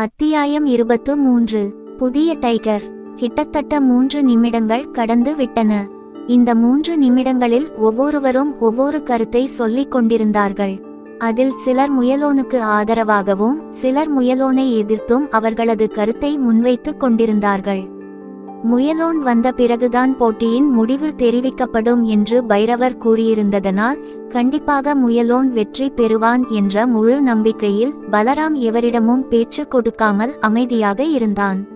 அத்தியாயம் இருபத்து மூன்று. புதிய டைகர். கிட்டத்தட்ட மூன்று நிமிடங்கள் கடந்து விட்டன. இந்த மூன்று நிமிடங்களில் ஒவ்வொருவரும் ஒவ்வொரு கருத்தை சொல்லிக் கொண்டிருந்தார்கள். அதில் சிலர் முயலோனுக்கு ஆதரவாகவும் சிலர் முயலோனை எதிர்த்தும் அவர்களது கருத்தை முன்வைத்துக் கொண்டிருந்தார்கள். முயலோன் வந்த பிறகுதான் போட்டியின் முடிவு தெரிவிக்கப்படும் என்று பைரவர் கூறியிருந்ததனால் கண்டிப்பாக முயலோன் வெற்றி பெறுவான் என்ற முழு நம்பிக்கையில் பலராம் எவரிடமும் பேச்சு கொடுக்காமல் அமைதியாக இருந்தான்.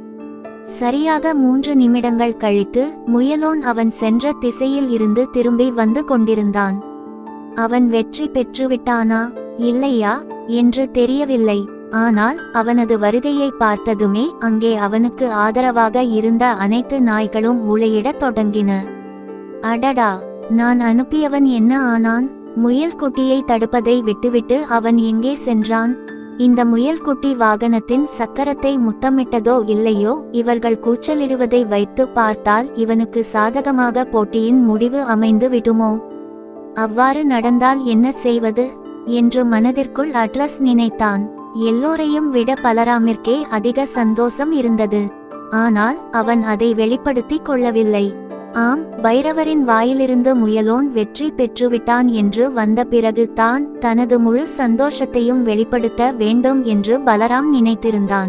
சரியாக மூன்று நிமிடங்கள் கழித்து முயலோன் அவன் சென்ற திசையில் இருந்து திரும்பி வந்து கொண்டிருந்தான். அவன் வெற்றி பெற்றுவிட்டானா? இல்லையா? என்று தெரியவில்லை. ஆனால் அவனது வருகையை பார்த்ததுமே அங்கே அவனுக்கு ஆதரவாக இருந்த அனைத்து நாய்களும் ஊழையிடத் தொடங்கின. அடடா நான் அனுப்பியவன் என்ன ஆனான்? முயல் குட்டியை தடுப்பதை விட்டுவிட்டு அவன் எங்கே சென்றான்? இந்த முயல் குட்டி வாகனத்தின் சக்கரத்தை முத்தமிட்டதோ இல்லையோ? இவர்கள் கூச்சலிடுவதை வைத்து பார்த்தால் இவனுக்கு சாதகமாக போட்டியின் முடிவு அமைந்து விடுமோ? அவ்வாறு நடந்தால் என்ன செய்வது? என்று மனதிற்குள் அட்லஸ் நினைத்தான். எல்லோரையும் விட பலராமிற்கே அதிக சந்தோஷம் இருந்தது. ஆனால் அவன் அதை வெளிப்படுத்திக் கொள்ளவில்லை. ஆம் பைரவரின் வாயிலிருந்து முயலோன் வெற்றி பெற்றுவிட்டான் என்று வந்த பிறகு தான் தனது முழு சந்தோஷத்தையும் வெளிப்படுத்த வேண்டும் என்று பலராம் நினைத்திருந்தான்.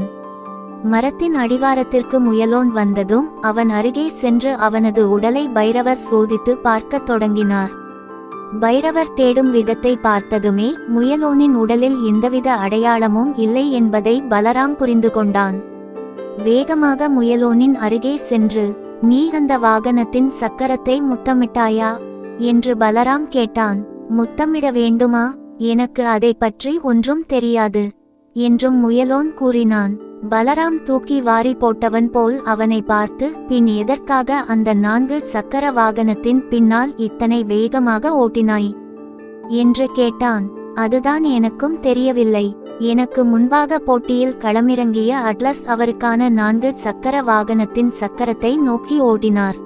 மரத்தின் அடிவாரத்திற்கு முயலோன் வந்ததும் அவன் அருகே சென்று அவனது உடலை பைரவர் சோதித்து பார்க்கத் தொடங்கினார். பைரவர் தேடும் விதத்தை பார்த்ததுமே முயலோனின் உடலில் எந்தவித அடையாளமும் இல்லை என்பதை பலராம் புரிந்து கொண்டான். வேகமாக முயலோனின் அருகே சென்று நீ அந்த வாகனத்தின் சக்கரத்தை முத்தமிட்டாயா என்று பலராம் கேட்டான். முத்தமிட வேண்டுமா? எனக்கு அதை பற்றி ஒன்றும் தெரியாது என்றும் முயலோன் கூறினான். பலராம் தூக்கி வாரி போட்டவன் போல் அவனை பார்த்து பின் எதற்காக அந்த நான்கு சக்கர வாகனத்தின் பின்னால் இத்தனை வேகமாக ஓட்டினாய்? என்று கேட்டான். அதுதான் எனக்கும் தெரியவில்லை. எனக்கு முன்பாக போட்டியில் களமிறங்கிய அட்லஸ் அவருக்கான நான்கு சக்கர வாகனத்தின் சக்கரத்தை நோக்கி ஓடினார்.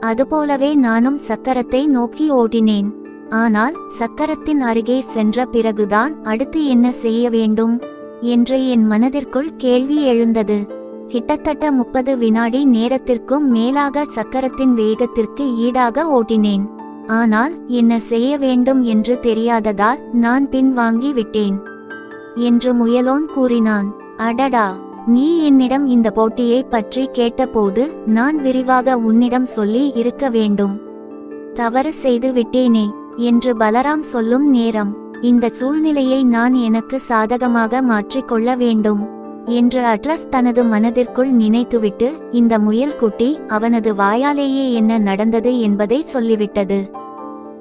அதுபோலவே நானும் சக்கரத்தை நோக்கி ஓடினேன். ஆனால் சக்கரத்தின் அருகே சென்ற பிறகுதான் அடுத்து என்ன செய்ய வேண்டும்? என்று என் மனதிற்குள் கேள்வி எழுந்தது. கிட்டத்தட்ட முப்பது வினாடி நேரத்திற்கும் மேலாக சக்கரத்தின் வேகத்திற்கு ஈடாக ஓட்டினேன் ஆனால் என்ன செய்ய வேண்டும் என்று தெரியாததால் நான் பின்வாங்கி விட்டேன். என்று முயலோன் கூறினான். அடடா நீ என்னிடம் இந்த போட்டியை பற்றி கேட்டபோது நான் விரிவாக உன்னிடம் சொல்லி இருக்க வேண்டும். தவறு செய்து விட்டேனே என்று பலராம் சொல்லும் நேரம். இந்த சூழ்நிலையை நான் எனக்கு சாதகமாக மாற்றிக்கொள்ள வேண்டும் என்று அட்லஸ் தனது மனதிற்குள் நினைத்துவிட்டு இந்த முயல் குட்டி அவனது வாயாலேயே என்ன நடந்தது என்பதை சொல்லிவிட்டது.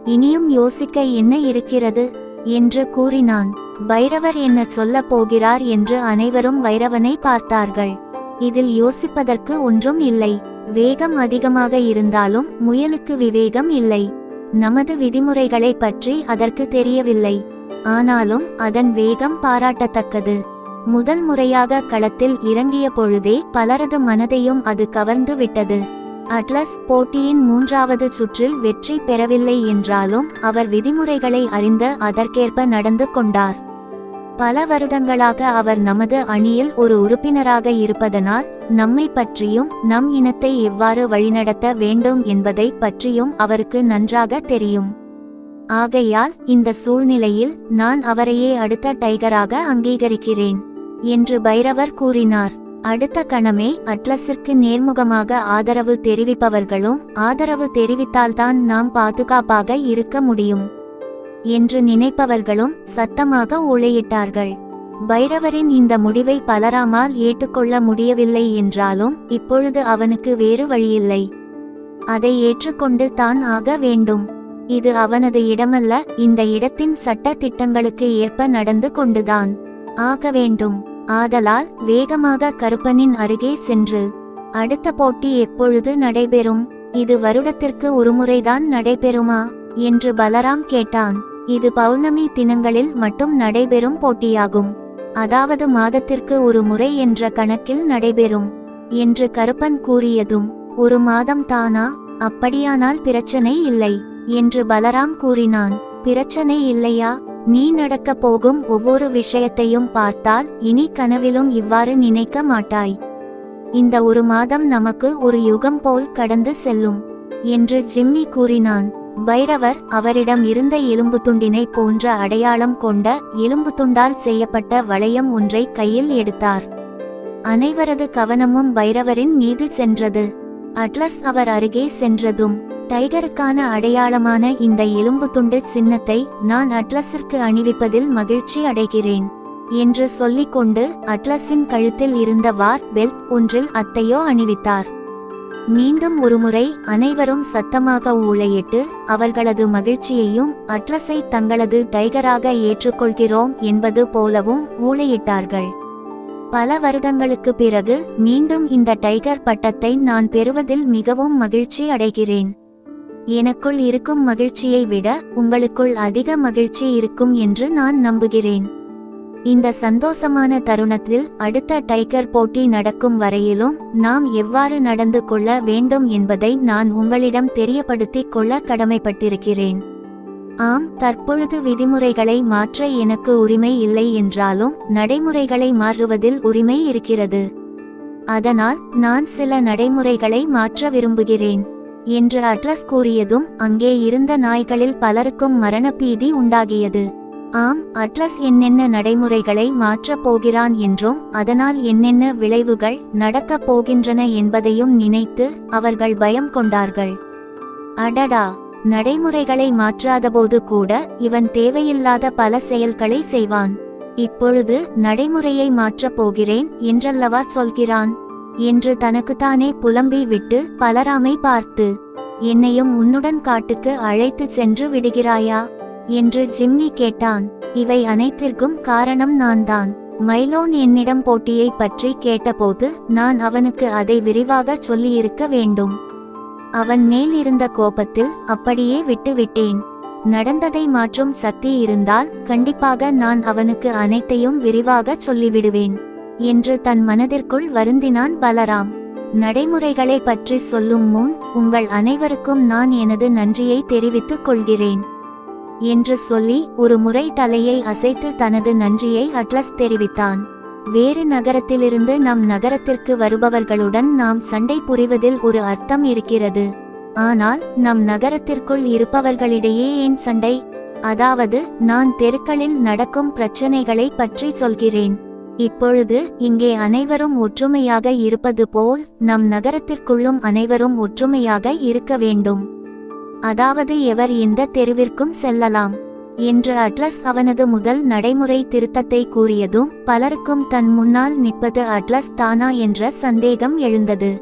இனியும் யோசிக்க என்ன இருக்கிறது? என்று கூறினான். பைரவர் என்ன சொல்லப் போகிறார் என்று அனைவரும் வைரவனை பார்த்தார்கள். இதில் யோசிப்பதற்கு ஒன்றும் இல்லை. வேகம் அதிகமாக இருந்தாலும் முயலுக்கு விவேகம் இல்லை. நமது விதிமுறைகளை பற்றி அதற்கு தெரியவில்லை. ஆனாலும் அதன் வேகம் பாராட்டத்தக்கது. முதல் முறையாக களத்தில் இறங்கிய பொழுதே பலரது மனதையும் அது கவர்ந்து விட்டது. அட்லஸ் போட்டியின் மூன்றாவது சுற்றில் வெற்றி பெறவில்லை என்றாலும் அவர் விதிமுறைகளை அறிந்து அதற்கேற்ப நடந்து கொண்டார். பல வருடங்களாக அவர் நமது அணியில் ஒரு உறுப்பினராக இருப்பதனால் நம்மை பற்றியும் நம் இனத்தை எவ்வாறு வழிநடத்த வேண்டும் என்பதை பற்றியும் அவருக்கு நன்றாக தெரியும். ஆகையால் இந்த சூழ்நிலையில் நான் அவரையே அடுத்த டைகராக அங்கீகரிக்கிறேன் என்று பைரவர் கூறினார். அடுத்த கணமே அட்லஸிற்கு நேர்முகமாக ஆதரவு தெரிவிப்பவர்களும் ஆதரவு தெரிவித்தால்தான் நாம் பாதுகாப்பாக இருக்க முடியும். என்று நினைப்பவர்களும் சத்தமாக ஊழையிட்டார்கள் பைரவரின் இந்த முடிவை பலராமால் ஏற்றுக்கொள்ள முடியவில்லை என்றாலும் இப்பொழுது அவனுக்கு வேறு வழியில்லை. அதை ஏற்றுக்கொண்டு தான் ஆக வேண்டும். இது அவனது இடமல்ல இந்த இடத்தின் சட்ட திட்டங்களுக்கு ஏற்ப நடந்து கொண்டுதான் ஆக வேண்டும். ஆதலால் வேகமாக கருப்பனின் அருகே சென்று அடுத்த போட்டி எப்பொழுது நடைபெறும்? இது வருடத்திற்கு ஒருமுறைதான் நடைபெறுமா? என்று பலராம் கேட்டான். இது பௌர்ணமி தினங்களில் மட்டும் நடைபெறும் போட்டியாகும். அதாவது மாதத்திற்கு ஒரு முறை என்ற கணக்கில் நடைபெறும் என்று கருப்பன் கூறியதும் ஒரு மாதம் தானா? அப்படியானால் பிரச்சனை இல்லை என்று பலராம் கூறினான். பிரச்சனை இல்லையா? நீ நடக்கப் போகும் ஒவ்வொரு விஷயத்தையும் பார்த்தால் இனி கனவிலும் இவ்வாறு நினைக்க மாட்டாய். இந்த ஒரு மாதம் நமக்கு ஒரு யுகம் போல் கடந்து செல்லும் என்று ஜிம்மி கூறினான். பைரவர் அவரிடம் இருந்த எலும்பு துண்டினை போன்ற அடையாளம் கொண்ட எலும்பு துண்டால் செய்யப்பட்ட வளையம் ஒன்றை கையில் எடுத்தார். அனைவரது கவனமும் பைரவரின் மீது சென்றது. அட்லஸ் அவர் அருகே சென்றதும் டைகருக்கான அடையாளமான இந்த எலும்பு துண்டு சின்னத்தை நான் அட்லஸிற்கு அணிவிப்பதில் மகிழ்ச்சி அடைகிறேன் என்று சொல்லிக்கொண்டு அட்லஸின் கழுத்தில் இருந்த வார் பெல்ட் ஒன்றில் அத்தையோ அணிவித்தார். மீண்டும் ஒருமுறை அனைவரும் சத்தமாக ஊழையிட்டு அவர்களது மகிழ்ச்சியையும் அட்ரஸை தங்களது டைகராக ஏற்றுக்கொள்கிறோம் என்பது போலவும் ஊழையிட்டார்கள். பல வருடங்களுக்கு பிறகு மீண்டும் இந்த டைகர் பட்டத்தை நான் பெறுவதில் மிகவும் மகிழ்ச்சி அடைகிறேன். எனக்குள் இருக்கும் மகிழ்ச்சியை விட உங்களுக்குள் அதிக மகிழ்ச்சி இருக்கும் என்று நான் நம்புகிறேன். இந்த சந்தோஷமான தருணத்தில் அடுத்த டைகர் போட்டி நடக்கும் வரையிலும் நாம் எவ்வாறு நடந்து கொள்ள வேண்டும் என்பதை நான் உங்களிடம் தெரியப்படுத்திக் கொள்ள கடமைப்பட்டிருக்கிறேன். ஆம் தற்பொழுது விதிமுறைகளை மாற்ற எனக்கு உரிமை இல்லை என்றாலும் நடைமுறைகளை மாற்றுவதில் உரிமை இருக்கிறது. அதனால் நான் சில நடைமுறைகளை மாற்ற விரும்புகிறேன் என்று அட்லஸ் கூறியதும் அங்கே இருந்த நாய்களில் பலருக்கும் மரணபீதி உண்டாகியது. ஆம் அட்லஸ் என்னென்ன நடைமுறைகளை மாற்றப் போகிறான் என்றும் அதனால் என்னென்ன விளைவுகள் நடக்கப் போகின்றன என்பதையும் நினைத்து அவர்கள் பயம் கொண்டார்கள். அடடா! நடைமுறைகளை மாற்றாதபோது கூட இவன் தேவையில்லாத பல செயல்களை செய்வான். இப்பொழுது நடைமுறையை மாற்றப் போகிறேன் என்றல்லவா சொல்கிறான்? என்று தனக்குத்தானே புலம்பி விட்டு பலராமை பார்த்து என்னையும் உன்னுடன் காட்டுக்கு அழைத்துச் சென்று விடுகிறாயா? என்று ஜிம்மி கேட்டான். இவை அனைத்திற்கும் காரணம் நான்தான். மைலோன் என்னிடம் போட்டியை பற்றி கேட்டபோது நான் அவனுக்கு அதை விரிவாக சொல்லியிருக்க வேண்டும். அவன் மேல் இருந்த கோபத்தில் அப்படியே விட்டுவிட்டேன். நடந்ததை மாற்றும் சக்தி இருந்தால் கண்டிப்பாக நான் அவனுக்கு அனைத்தையும் விரிவாக சொல்லிவிடுவேன் என்று தன் மனதிற்குள் வருந்தினான் பலராம். நடைமுறைகளை பற்றி சொல்லும் முன் உங்கள் அனைவருக்கும் நான் எனது நன்றியை தெரிவித்துக் கொள்கிறேன். என்று சொல்லி ஒரு முறை தலையை அசைத்து தனது நன்றியை அட்லஸ் தெரிவித்தான். வேறு நகரத்திலிருந்து நம் நகரத்திற்கு வருபவர்களுடன் நாம் சண்டை புரிவதில் ஒரு அர்த்தம் இருக்கிறது. ஆனால் நம் நகரத்திற்குள் இருப்பவர்களிடையே ஏன் சண்டை? அதாவது நான் தெருக்களில் நடக்கும் பிரச்சனைகளை பற்றி சொல்கிறேன். இப்பொழுது இங்கே அனைவரும் ஒற்றுமையாக இருப்பது போல் நம் நகரத்திற்குள்ளும் அனைவரும் ஒற்றுமையாக இருக்க வேண்டும். அதாவது எவர் இந்த தெருவிற்கும் செல்லலாம் என்று அட்லஸ் அவனது முதல் நடைமுறை திருத்தத்தை கூறியதும் பலருக்கும் தன் முன்னால் நிற்பது அட்லஸ் தானா என்ற சந்தேகம் எழுந்தது.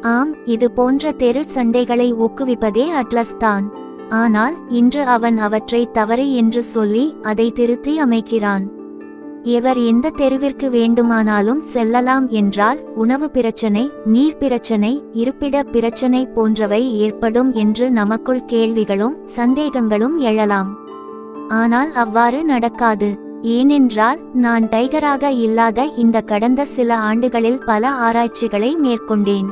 ஆம் இது போன்ற தெரு சண்டைகளை ஊக்குவிப்பதே அட்லஸ் தான். ஆனால் இன்று அவன் அவற்றை தவறு என்று சொல்லி அதை திருத்தி அமைக்கிறான். எவர் எந்த தெருவிற்கு வேண்டுமானாலும் செல்லலாம் என்றால் உணவு பிரச்சனை நீர் பிரச்சனை இருப்பிட பிரச்சனை போன்றவை ஏற்படும் என்று நமக்குள் கேள்விகளும் சந்தேகங்களும் எழலாம். ஆனால் அவ்வாறு நடக்காது. ஏனென்றால் நான் டைகராக இல்லாத இந்த கடந்த சில ஆண்டுகளில் பல ஆராய்ச்சிகளை மேற்கொண்டேன்.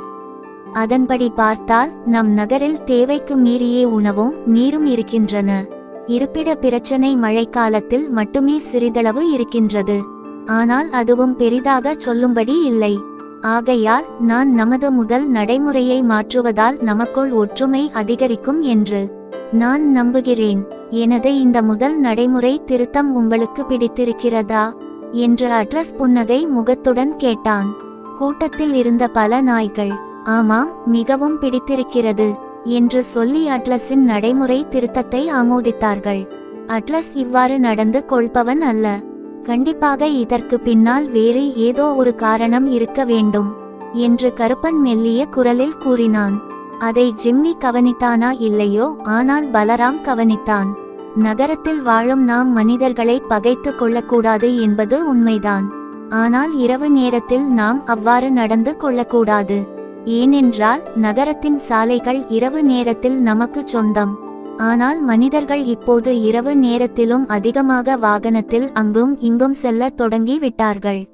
அதன்படி பார்த்தால் நம் நகரில் தேவைக்கு மீறியே உணவும் நீரும் இருக்கின்றன. இருப்பிட பிரச்சனை மழைக்காலத்தில் மட்டுமே சிறிதளவு இருக்கின்றது. ஆனால் அதுவும் பெரிதாக சொல்லும்படி இல்லை. ஆகையால் நான் நமது முதல் நடைமுறையை மாற்றுவதால் நமக்குள் ஒற்றுமை அதிகரிக்கும் என்று நான் நம்புகிறேன். எனது இந்த முதல் நடைமுறை திருத்தம் உங்களுக்கு பிடித்திருக்கிறதா? என்று அட்ரஸ் புன்னகை முகத்துடன் கேட்டான். கூட்டத்தில் இருந்த பல நாய்கள் ஆமாம் மிகவும் பிடித்திருக்கிறது. என்று சொல்லி அட்லஸின் நடைமுறை திருத்தத்தை ஆமோதித்தார்கள். அட்லஸ் இவ்வாறு நடந்து கொள்பவன் அல்ல. கண்டிப்பாக இதற்கு பின்னால் வேறு ஏதோ ஒரு காரணம் இருக்க வேண்டும் என்று கருப்பன் மெல்லிய குரலில் கூறினான். அதை ஜிம்மி கவனித்தானா இல்லையோ? ஆனால் பலராம் கவனித்தான். நகரத்தில் வாழும் நாம் மனிதர்களை பகைத்து கொள்ளக்கூடாது என்பது உண்மைதான். ஆனால் இரவு நேரத்தில் நாம் அவ்வாறு நடந்து கொள்ளக்கூடாது. ஏனென்றால் நகரத்தின் சாலைகள் இரவு நேரத்தில் நமக்கு சொந்தம். ஆனால் மனிதர்கள் இப்போது இரவு நேரத்திலும் அதிகமாக வாகனத்தில் அங்கும் இங்கும் செல்ல தொடங்கி விட்டார்கள்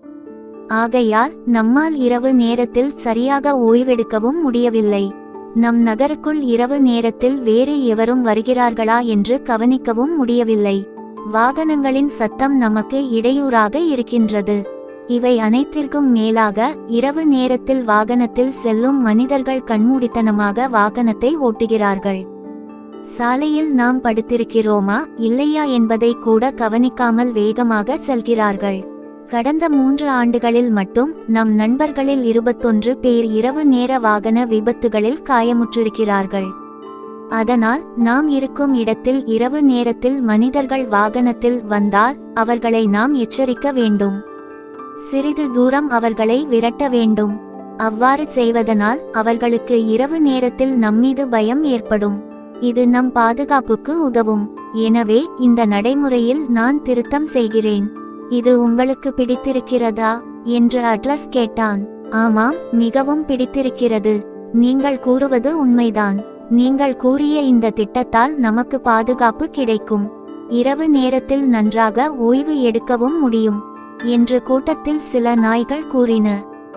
ஆகையால் நம்மால் இரவு நேரத்தில் சரியாக ஓய்வெடுக்கவும் முடியவில்லை. நம் நகருக்குள் இரவு நேரத்தில் வேறு எவரும் வருகிறார்களா என்று கவனிக்கவும் முடியவில்லை. வாகனங்களின் சத்தம் நமக்கு இடையூறாக இருக்கின்றது. இவை அனைத்திற்கும் மேலாக இரவு நேரத்தில் வாகனத்தில் செல்லும் மனிதர்கள் கண்மூடித்தனமாக வாகனத்தை ஓட்டுகிறார்கள். சாலையில் நாம் படுத்திருக்கிறோமா இல்லையா என்பதை கூட கவனிக்காமல் வேகமாக செல்கிறார்கள். கடந்த மூன்று ஆண்டுகளில் மட்டும் நம் நண்பர்களில் இருபத்தொன்று பேர் இரவு நேர வாகன விபத்துகளில் காயமுற்றிருக்கிறார்கள். அதனால் நாம் இருக்கும் இடத்தில் இரவு நேரத்தில் மனிதர்கள் வாகனத்தில் வந்தால் அவர்களை நாம் எச்சரிக்க வேண்டும். சிறிது தூரம் அவர்களை விரட்ட வேண்டும். அவ்வாறு செய்வதனால் அவர்களுக்கு இரவு நேரத்தில் நம்மீது பயம் ஏற்படும். இது நம் பாதுகாப்புக்கு உதவும். எனவே இந்த நடைமுறையில் நான் திருத்தம் செய்கிறேன். இது உங்களுக்கு பிடித்திருக்கிறதா? என்று அட்லஸ் கேட்டான். ஆமாம் மிகவும் பிடித்திருக்கிறது. நீங்கள் கூறுவது உண்மைதான். நீங்கள் கூறிய இந்த திட்டத்தால் நமக்கு பாதுகாப்பு கிடைக்கும். இரவு நேரத்தில் நன்றாக ஓய்வு எடுக்கவும் முடியும். என்று கூட்டத்தில் சில நாய்கள் கூறின.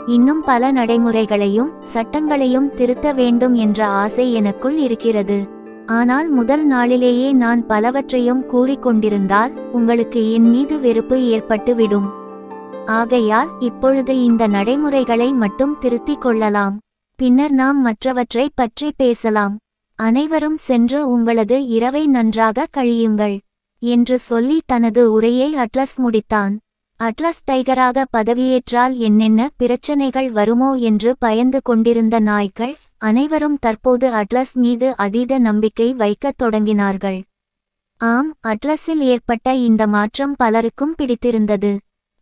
இன்னும் பல நடைமுறைகளையும் சட்டங்களையும் திருத்த வேண்டும் என்ற ஆசை எனக்குள் இருக்கிறது. ஆனால் முதல் நாளிலேயே நான் பலவற்றையும் கூறிக்கொண்டிருந்தால் உங்களுக்கு என் மீது வெறுப்பு ஏற்பட்டுவிடும் ஆகையால் இப்பொழுது இந்த நடைமுறைகளை மட்டும் திருத்திக் கொள்ளலாம். பின்னர் நாம் மற்றவற்றை பற்றி பேசலாம். அனைவரும் சென்று உங்களது இரவை நன்றாக கழியுங்கள் என்று சொல்லி தனது உரையை அட்லஸ் முடித்தான். அட்லஸ் டைகராக பதவியேற்றால் என்னென்ன பிரச்சனைகள் வருமோ என்று பயந்து கொண்டிருந்த நாய்கள் அனைவரும் தற்போது அட்லஸ் மீது அதீத நம்பிக்கை வைக்கத் தொடங்கினார்கள். ஆம் அட்லஸில் ஏற்பட்ட இந்த மாற்றம் பலருக்கும் பிடித்திருந்தது.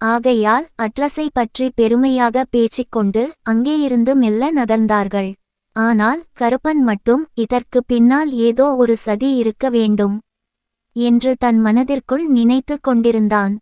ஆகையால் அட்லஸை பற்றி பெருமையாக பேச்சிக்கொண்டு அங்கேயிருந்து மெல்ல நகர்ந்தார்கள். ஆனால் கருப்பன் மட்டும் இதற்கு பின்னால் ஏதோ ஒரு சதி இருக்க வேண்டும் என்று தன் மனதிற்குள் நினைத்துக் கொண்டிருந்தான்.